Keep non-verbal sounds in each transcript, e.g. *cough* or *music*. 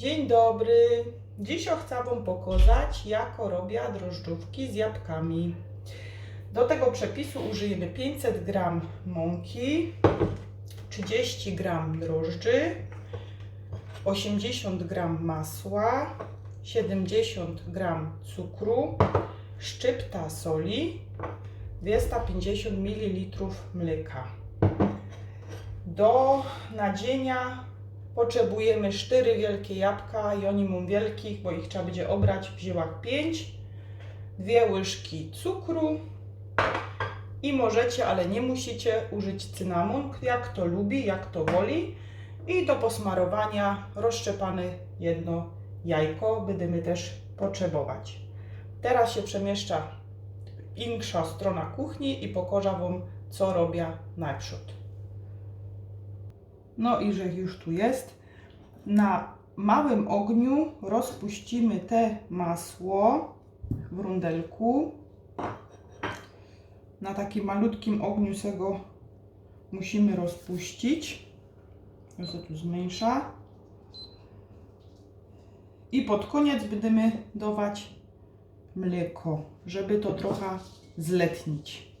Dzień dobry. Dziś chcę Wam pokazać, jak robię drożdżówki z jabłkami. Do tego przepisu użyjemy 500 g mąki, 30 g drożdży, 80 g masła, 70 g cukru, szczypta soli, 250 ml mleka. Do nadzienia potrzebujemy 4 wielkie jabłka i oni mam wielkich, bo ich trzeba będzie obrać. Wzięłam 5, dwie łyżki cukru i możecie, ale nie musicie użyć cynamon, jak to lubi, jak to woli. I do posmarowania rozszczepane jedno jajko będziemy też potrzebować. Teraz się przemieszcza inksza strona kuchni i pokażę Wam, co robię najprzód. No i że już tu jest. Na małym ogniu rozpuścimy te masło w rundelku. Na takim malutkim ogniu se go musimy rozpuścić. Ja się tu zmniejsza. I pod koniec będziemy dawać mleko, żeby to trochę zletnić.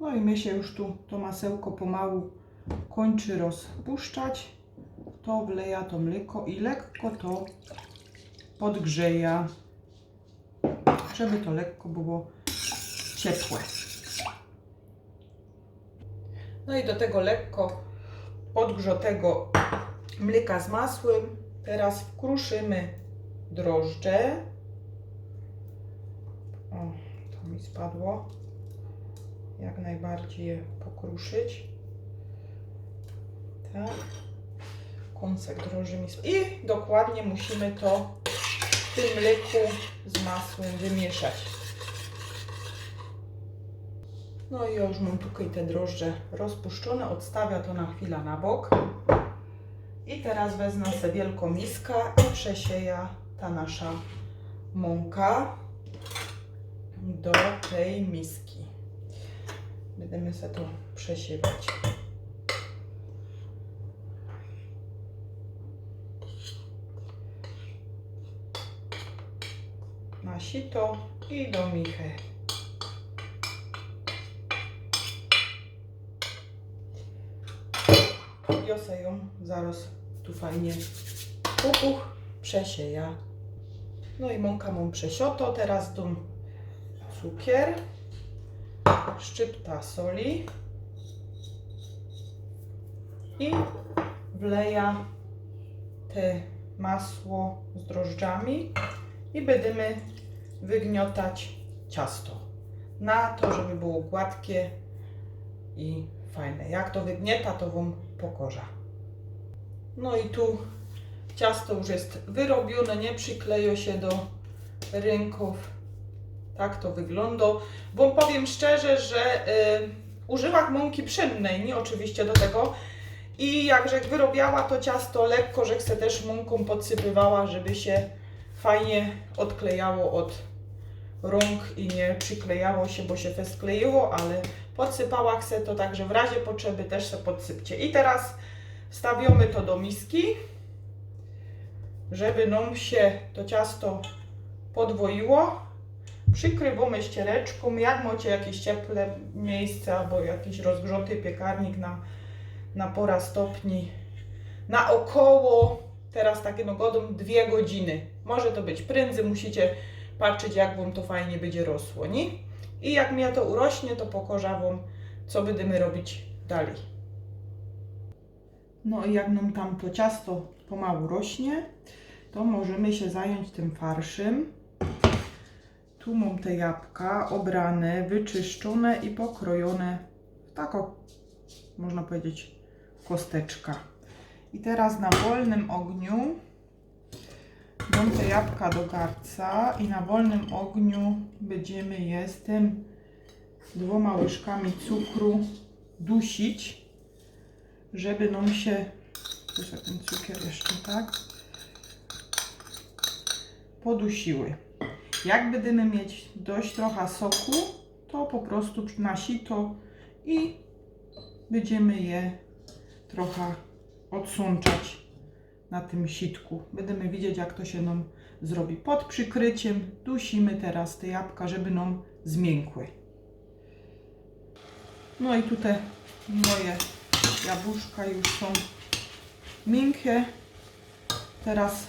No i my się już tu to masełko pomału kończy rozpuszczać, to wleja to mleko i lekko to podgrzeja, żeby to lekko było ciepłe. No i do tego lekko podgrzotego mleka z masłem teraz wkruszymy drożdże. O, to mi spadło. Jak najbardziej je pokruszyć. Tak. Kąsek droży mi I dokładnie musimy to w tym mleku z masłem wymieszać. No i już mam tutaj te drożdże rozpuszczone. Odstawię to na chwilę na bok. I teraz wezmę sobie wielką miskę i przesieję ta nasza mąka do tej miski. Będziemy sobie to przesiewać. Sito i do michy. Wiosę ją zaraz tu fajnie pupuch przesieja. No i mąka mam przesioto, teraz dam cukier, szczypta soli i wleja te masło z drożdżami i będziemy wygniotać ciasto na to, żeby było gładkie i fajne. Jak to wygnieta, to Wam pokorza. No i tu ciasto już jest wyrobione, nie przykleja się do rynków. Tak to wygląda. Bo powiem szczerze, że y, używam mąki pszennej, nie oczywiście do tego. I jakże wyrobiała to ciasto lekko, że chcę też mąką podsypywała, żeby się fajnie odklejało od rąk i nie przyklejało się, bo się to skleiło, ale podsypała chcę to także w razie potrzeby też se podsypcie. I teraz wstawiamy to do miski, żeby nam się to ciasto podwoiło. Przykrywamy ściereczką, jak macie jakieś cieple miejsce albo jakiś rozgrzaty piekarnik na, na pora stopni, na około teraz takim godą dwie godziny. Może to być prędzej, musicie patrzeć jak Wam to fajnie będzie rosło, nie? I jak mnie to urośnie, to pokorza Wam, co będziemy robić dalej. No i jak nam tam to ciasto pomału rośnie, to możemy się zająć tym farszem. Tu mam te jabłka obrane, wyczyszczone i pokrojone w taką, można powiedzieć, kosteczka. I teraz na wolnym ogniu dam jabłka do garca i na wolnym ogniu będziemy je z tym dwoma łyżkami cukru dusić, żeby nam się, sobie ten cukier jeszcze tak, podusiły. Jak będziemy mieć dość trochę soku, to po prostu na sito i będziemy je trochę odsączać na tym sitku. Będziemy widzieć, jak to się nam zrobi. Pod przykryciem dusimy teraz te jabłka, żeby nam zmiękły. No i tutaj moje jabłuszka już są miękkie. Teraz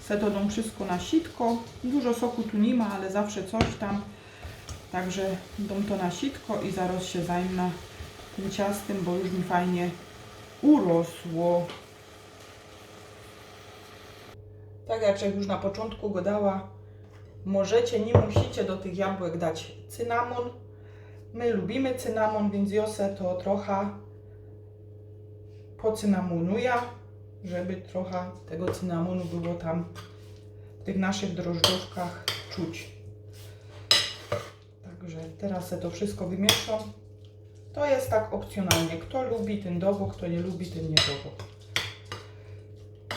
setoną wszystko na sitko. Dużo soku tu nie ma, ale zawsze coś tam. Także dam to na sitko i zaraz się zajmę tym ciastem, bo już mi fajnie urosło. Tak jak już na początku go dała, możecie, nie musicie do tych jabłek dać cynamon. My lubimy cynamon, więc Josę to trochę pocynamonuję, żeby trochę tego cynamonu było tam w tych naszych drożdżówkach czuć. Także teraz to wszystko wymieszam. To jest tak opcjonalnie. Kto lubi, ten dowo, kto nie lubi, ten nie dowo.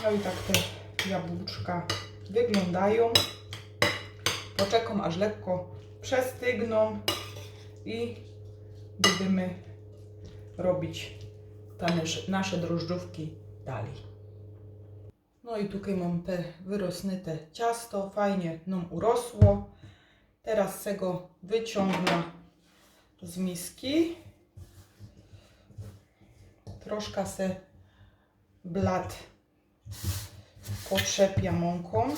No i tak te jabłuczka wyglądają. Poczekam aż lekko przestygną i będziemy robić te nasze- drożdżówki dalej. No i tutaj mam te wyrosnyte ciasto, fajnie nam urosło. Teraz se go wyciągnę z miski. Troszkę se blat potrzepia mąką,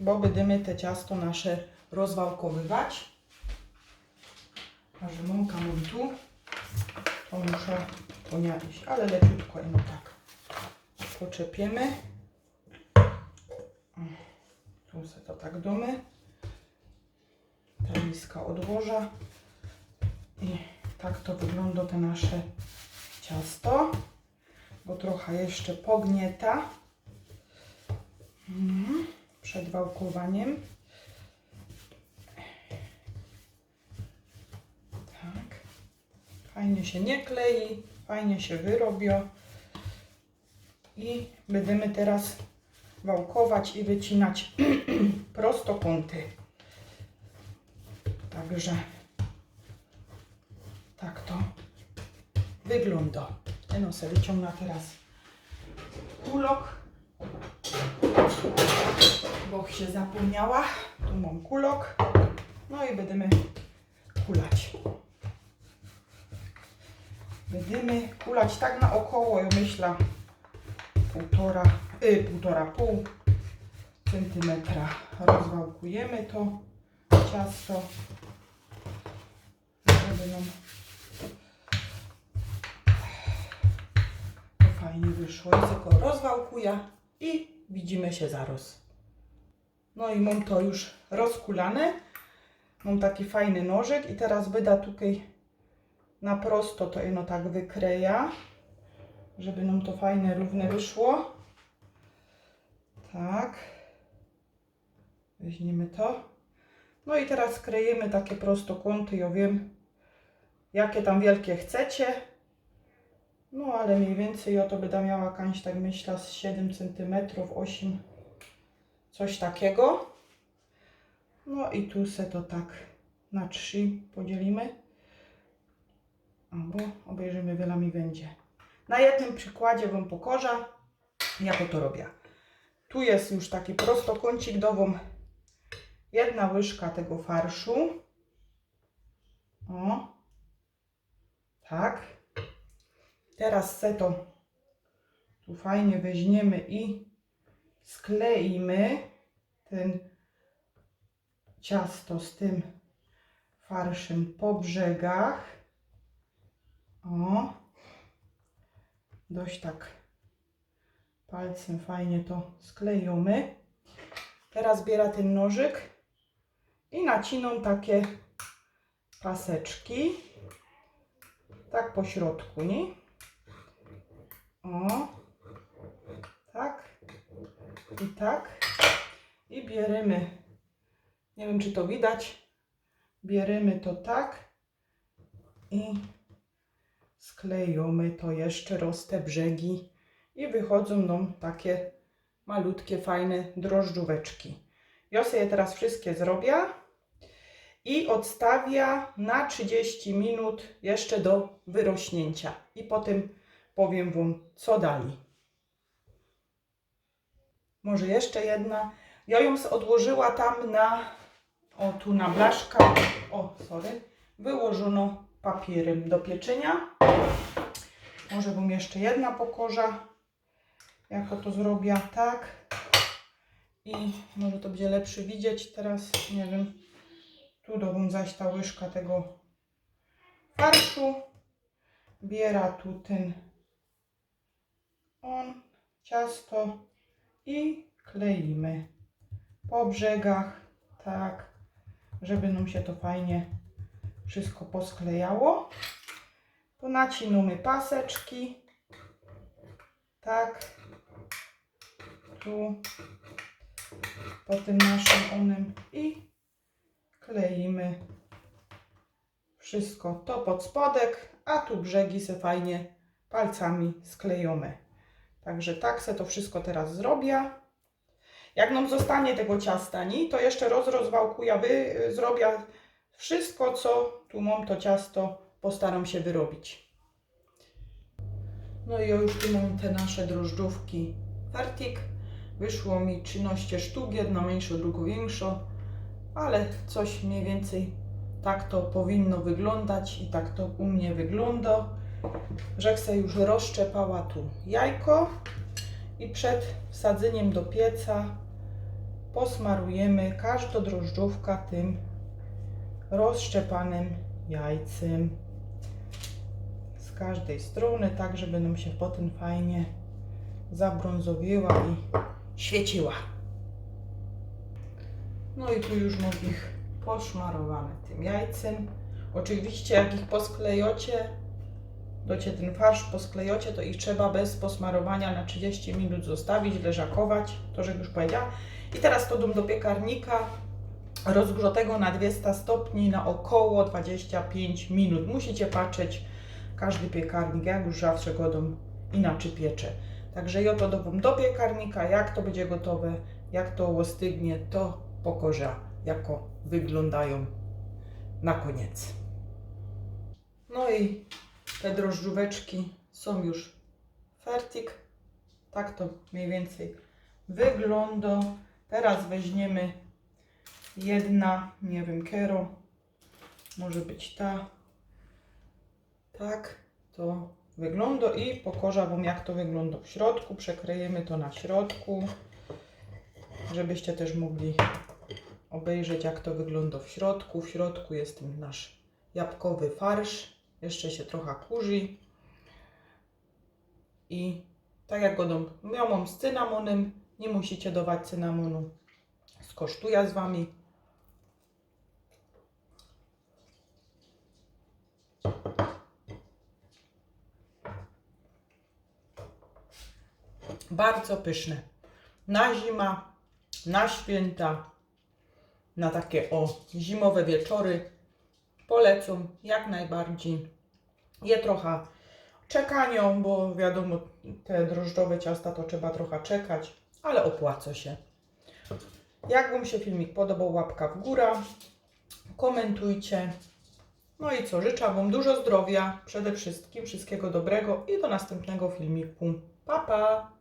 bo będziemy te ciasto nasze rozwałkowywać. A że mąka mam tu, to muszę ponieść, ale leciutko i no tak. Poczepiemy. Tu se to tak domy. Ta miska odłożę. I tak to wygląda te nasze ciasto. Bo trochę jeszcze pognieta. Mhm. Przed wałkowaniem. Tak. Fajnie się nie klei. Fajnie się wyrobią. I będziemy teraz wałkować i wycinać *clears throat* prostokąty. Także tak to wygląda. No sobie wyciągnę teraz kulok, bo się zapomniała. Tu mam kulok. No i będziemy kulać. Będziemy kulać tak naokoło, ja myślę, półtora, y, półtora, pół centymetra. Rozwałkujemy to ciasto, żeby nam fajnie wyszło. I tylko rozwałkuję i widzimy się zaraz. No i mam to już rozkulane. Mam taki fajny nożyk i teraz będę tutaj na prosto to jedno tak wykreja żeby nam to fajne, równe wyszło. Tak. Weźmiemy to. No i teraz krejemy takie prostokąty, ja wiem, jakie tam wielkie chcecie. No ale mniej więcej ja to będę miała kańś, tak myślę, z 7 cm, 8 coś takiego. No i tu se to tak na 3 podzielimy. Albo obejrzymy, wiele mi będzie. Na jednym przykładzie Wam pokażę, jak to robię. Tu jest już taki prostokącik dową. Jedna łyżka tego farszu. O. Tak. Teraz se to tu fajnie weźmiemy i skleimy ten ciasto z tym farszem po brzegach. O dość tak palcem fajnie to sklejemy. Teraz biorę ten nożyk i nacinam takie paseczki. Tak po środku, nie? O, tak i tak. I bierzemy, nie wiem czy to widać, bierzemy to tak i sklejamy to jeszcze roz te brzegi i wychodzą nam takie malutkie, fajne drożdżóweczki. Ja sobie teraz wszystkie zrobię i odstawię na 30 minut jeszcze do wyrośnięcia. I potem powiem Wam, co dali. Może jeszcze jedna. Ja ją odłożyła tam na, o tu na blaszka, o sorry, wyłożono papierem do pieczenia. Może bym jeszcze jedna pokorza, jako to zrobię tak. I może to będzie lepszy widzieć teraz, nie wiem, tu dobym zaś ta łyżka tego farszu. Biera tu ten on, ciasto i kleimy po brzegach, tak, żeby nam się to fajnie wszystko posklejało. Tu nacinamy paseczki, tak, tu po tym naszym onym i kleimy wszystko to pod spodek, a tu brzegi se fajnie palcami sklejone. Także tak se to wszystko teraz zrobię. Jak nam zostanie tego ciasta, nie, to jeszcze roz rozwałkuję, wy y, zrobię wszystko, co tu mam to ciasto, postaram się wyrobić. No i ja już tu mam te nasze drożdżówki fertig. Wyszło mi 13 sztuk, jedna mniejsza, druga większa, ale coś mniej więcej tak to powinno wyglądać i tak to u mnie wygląda. Chcę już rozszczepała tu jajko i przed wsadzeniem do pieca posmarujemy każdą drożdżówka tym rozszczepanym jajcem z każdej strony, tak żeby nam się potem fajnie zabrązowiła i świeciła. No i tu już mam ich poszmarowane tym jajcem. Oczywiście jak ich posklejocie, docie ten farsz posklejocie, to ich trzeba bez posmarowania na 30 minut zostawić, leżakować, to żebym już powiedziała. I teraz to dam do piekarnika rozgrzotego na 200 stopni na około 25 minut. Musicie patrzeć każdy piekarnik, jak już zawsze go dam inaczej piecze. Także ja to dam do piekarnika, jak to będzie gotowe, jak to ostygnie, to pokorza, jako wyglądają na koniec. No i te drożdżóweczki są już fertig. Tak to mniej więcej wygląda. Teraz weźmiemy jedna, nie wiem, kero. Może być ta. Tak to wygląda i pokorza Wam jak to wygląda w środku. Przekryjemy to na środku, żebyście też mogli obejrzeć jak to wygląda w środku. W środku jest nasz jabłkowy farsz. Jeszcze się trochę kurzy. I tak jak go dam, ja mam z cynamonem, nie musicie dawać cynamonu. Skosztuję z Wami. Bardzo pyszne. Na zima, na święta, na takie o zimowe wieczory polecam jak najbardziej. Je trochę czekanią, bo wiadomo, te drożdżowe ciasta to trzeba trochę czekać, ale opłaca się. Jak Wam się filmik podobał, łapka w górę, komentujcie. No i co, życzę Wam dużo zdrowia, przede wszystkim wszystkiego dobrego i do następnego filmiku. Pa, pa!